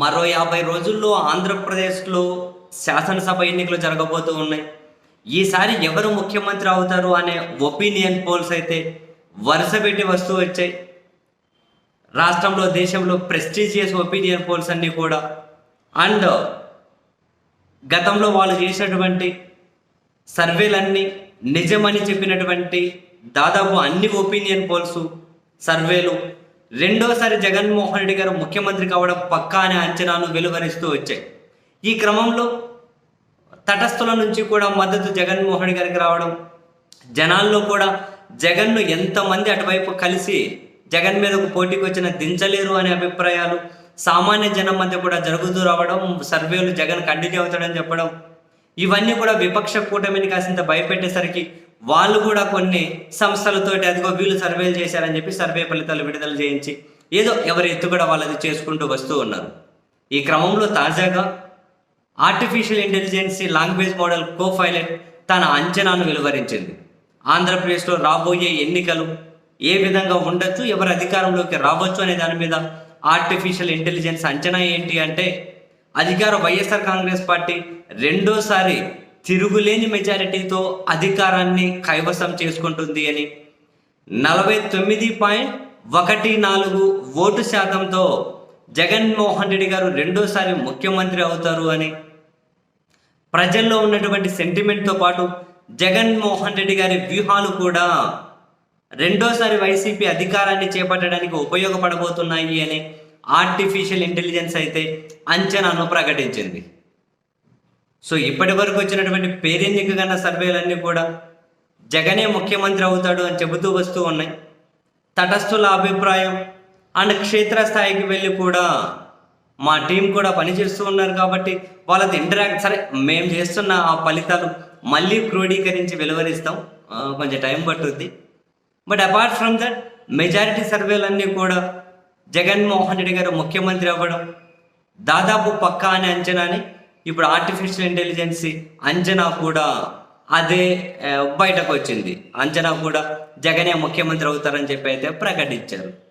మరో యాభై రోజుల్లో ఆంధ్రప్రదేశ్లో శాసనసభ ఎన్నికలు జరగబోతూ ఉన్నాయి. ఈసారి ఎవరు ముఖ్యమంత్రి అవుతారు అనే ఒపీనియన్ పోల్స్ అయితే వరుస పెట్టి వస్తూ వచ్చాయి. రాష్ట్రంలో దేశంలో ప్రెస్టీజియస్ ఒపీనియన్ పోల్స్ అన్నీ కూడా. అండ్ గతంలో వాళ్ళు చేసినటువంటి సర్వేలన్నీ నిజమని చెప్పినటువంటి దాదాపు అన్ని ఒపీనియన్ పోల్స్ సర్వేలు రెండోసారి జగన్మోహన్ రెడ్డి గారు ముఖ్యమంత్రి కావడం పక్కా అనే అంచనాలు వెలువరిస్తూ వచ్చాయి. ఈ క్రమంలో తటస్థుల నుంచి కూడా మద్దతు జగన్మోహన్ రెడ్డి గారికి రావడం జనాల్లో కూడా జగన్ను ఎంతమంది అటువైపు కలిసి జగన్ మీదకు పోటీకి వచ్చిన దించలేరు అనే అభిప్రాయాలు సామాన్య జనం మధ్య కూడా జరుగుతూ రావడం సర్వేలు జగన్ కంటిన్యూ అవుతాడని చెప్పడం ఇవన్నీ కూడా విపక్ష కూటమిని కాసింత భయపెట్టేసరికి వాళ్ళు కూడా కొన్ని సంస్థలతోటి అదిగో వీళ్ళు సర్వేలు చేశారని చెప్పి సర్వే ఫలితాలు విడుదల చేయించి ఏదో ఎవరి ఎత్తు కూడా వాళ్ళది చేసుకుంటూ వస్తూ ఉన్నారు. ఈ క్రమంలో తాజాగా artificial intelligence language model Copilot తన అంచనాను వెలువరించింది. ఆంధ్రప్రదేశ్లో రాబోయే ఎన్నికలు ఏ విధంగా ఉండొచ్చు ఎవరు అధికారంలోకి రావచ్చు అనే దాని మీద ఆర్టిఫిషియల్ ఇంటెలిజెన్స్ అంచనా ఏంటి అంటే అధికార వైఎస్ఆర్ కాంగ్రెస్ పార్టీ రెండోసారి తిరుగులేని మెజారిటీతో అధికారాన్ని కైవసం చేసుకుంటుంది అని. నలభై తొమ్మిది పాయింట్ ఒకటి నాలుగు ఓటు శాతంతో జగన్మోహన్ రెడ్డి గారు రెండోసారి ముఖ్యమంత్రి అవుతారు అని. ప్రజల్లో ఉన్నటువంటి సెంటిమెంట్తో పాటు జగన్మోహన్ రెడ్డి గారి వ్యూహాలు కూడా రెండోసారి వైసీపీ అధికారాన్ని చేపట్టడానికి ఉపయోగపడబోతున్నాయి అని. ఆర్టిఫిషియల్ ఇంటెలిజెన్స్ అయితే అంచనాను ప్రకటించింది సో ఇప్పటి వరకు వచ్చినటువంటి పేరెన్నిక కన్నా సర్వేలన్నీ కూడా జగనే ముఖ్యమంత్రి అవుతాడు అని చెబుతూ వస్తూ ఉన్నాయి. తటస్థుల అభిప్రాయం అండ్ క్షేత్రస్థాయికి వెళ్ళి కూడా మా టీం కూడా పనిచేస్తూ ఉన్నారు కాబట్టి వాళ్ళది ఇంటరాక్ట్ సరే మేము చేస్తున్న ఆ ఫలితాలు మళ్ళీ క్రోడీకరించి వెలువరిస్తాం. కొంచెం టైం పట్టుద్ది. But apart from that majority సర్వేలన్నీ కూడా జగన్మోహన్ రెడ్డి గారు ముఖ్యమంత్రి అవ్వడం దాదాపు పక్కా అనే అంచనాని ఇప్పుడు ఆర్టిఫిషియల్ ఇంటెలిజెన్స్ అంచనా కూడా అదే బయటకు వచ్చింది. అంచనా కూడా జగనే ముఖ్యమంత్రి అవుతారని చెప్పి అయితే ప్రకటించారు.